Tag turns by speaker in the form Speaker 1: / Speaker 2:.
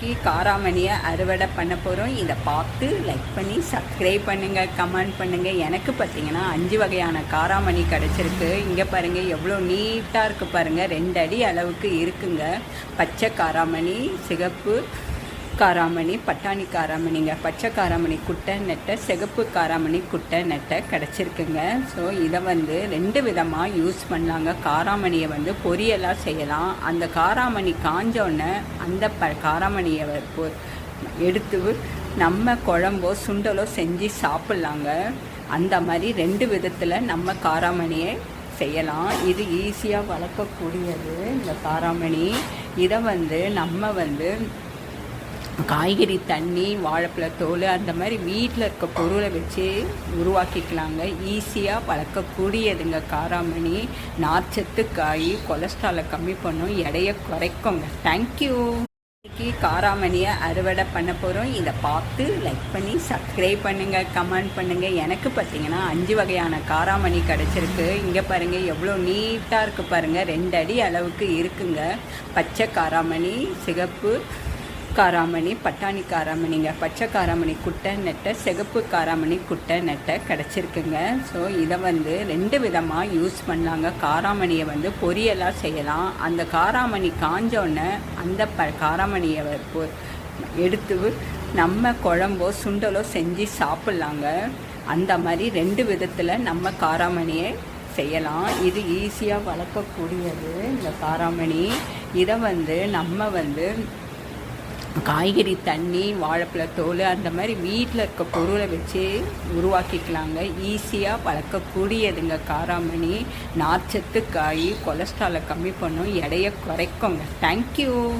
Speaker 1: இன்னைக்கு காராமணியை அறுவடை பண்ண போகிறோம் இதை பார்த்து லைக் பண்ணி சப்ஸ்கிரைப் பண்ணுங்கள் கமெண்ட் பண்ணுங்கள் எனக்கு பார்த்தீங்கன்னா அஞ்சு வகையான காராமணி கிடச்சிருக்கு. இங்கே பாருங்கள் எவ்வளோ நீட்டாக இருக்குது பாருங்கள் ரெண்டு அடி அளவுக்கு இருக்குங்க. பச்சை காராமணி சிகப்பு காராமணி பட்டாணி காராமணிங்க. பச்சை காராமணி குட்டை நெட்டை சிகப்பு காராமணி குட்டை நெட்டை கிடச்சிருக்குங்க. ஸோ இதை வந்து ரெண்டு விதமாக யூஸ் பண்ணலாங்க. காராமணியை வந்து பொரியலாக செய்யலாம். அந்த காராமணி காஞ்சோடனே அந்த ப காராமணியை எடுத்து நம்ம குழம்போ சுண்டலோ செஞ்சு சாப்பிட்லாங்க. அந்த மாதிரி ரெண்டு விதத்தில் நம்ம காராமணியை செய்யலாம். இது ஈஸியாக வளர்க்கக்கூடியது இந்த காராமணி. இதை வந்து நம்ம வந்து காய்கறி தண்ணி வாழைப்பழத்தோல் அந்த மாதிரி வீட்டில் இருக்க பொருளை வச்சு உருவாக்கிக்கலாங்க. ஈஸியாக வளர்க்கக்கூடியதுங்க காராமணி. நார்ச்சத்து காய் கொலஸ்ட்ராலை கம்மி பண்ணும் எடையை குறைக்குங்க. தேங்க்யூ இன்னைக்கு காராமணியை அறுவடை பண்ண போகிறோம் இதை பார்த்து லைக் பண்ணி சப்ஸ்கிரைப் பண்ணுங்கள் கமெண்ட் பண்ணுங்கள் எனக்கு பார்த்தீங்கன்னா அஞ்சு வகையான காராமணி கிடச்சிருக்கு. இங்கே பாருங்கள் எவ்வளோ நீட்டாக இருக்குது பாருங்கள் ரெண்டு அடி அளவுக்கு இருக்குங்க. பச்சை காராமணி சிகப்பு காராமணி பட்டாணி காராமணிங்க. பச்சை காராமணி குட்டை நெட்டை சிகப்பு காராமணி குட்டை நெட்டை கிடச்சிருக்குங்க. ஸோ இதை வந்து ரெண்டு விதமாக யூஸ் பண்ணலாங்க காராமணியை வந்து பொரியலாக செய்யலாம். அந்த காராமணி காஞ்சோடனே அந்த ப காராமணியை எடுத்து நம்ம குழம்போ சுண்டலோ செஞ்சு சாப்பிட்லாங்க. அந்த மாதிரி ரெண்டு விதத்தில் நம்ம காராமணியை செய்யலாம். இது ஈஸியாக வளர்க்கக்கூடியது இந்த காராமணி. இதை வந்து நம்ம வந்து காய்கறி தண்ணி வாழைப்பழத்தோல் அந்த மாதிரி வீட்டில் இருக்க பொருளை வச்சு உருவாக்கிக்கலாங்க. ஈஸியாக வளர்க்கக்கூடியதுங்க. காராமணி நார்ச்சத்து காய் கொலஸ்ட்ராலை கம்மி பண்ணும் எடையை குறைக்குங்க. தேங்க்யூ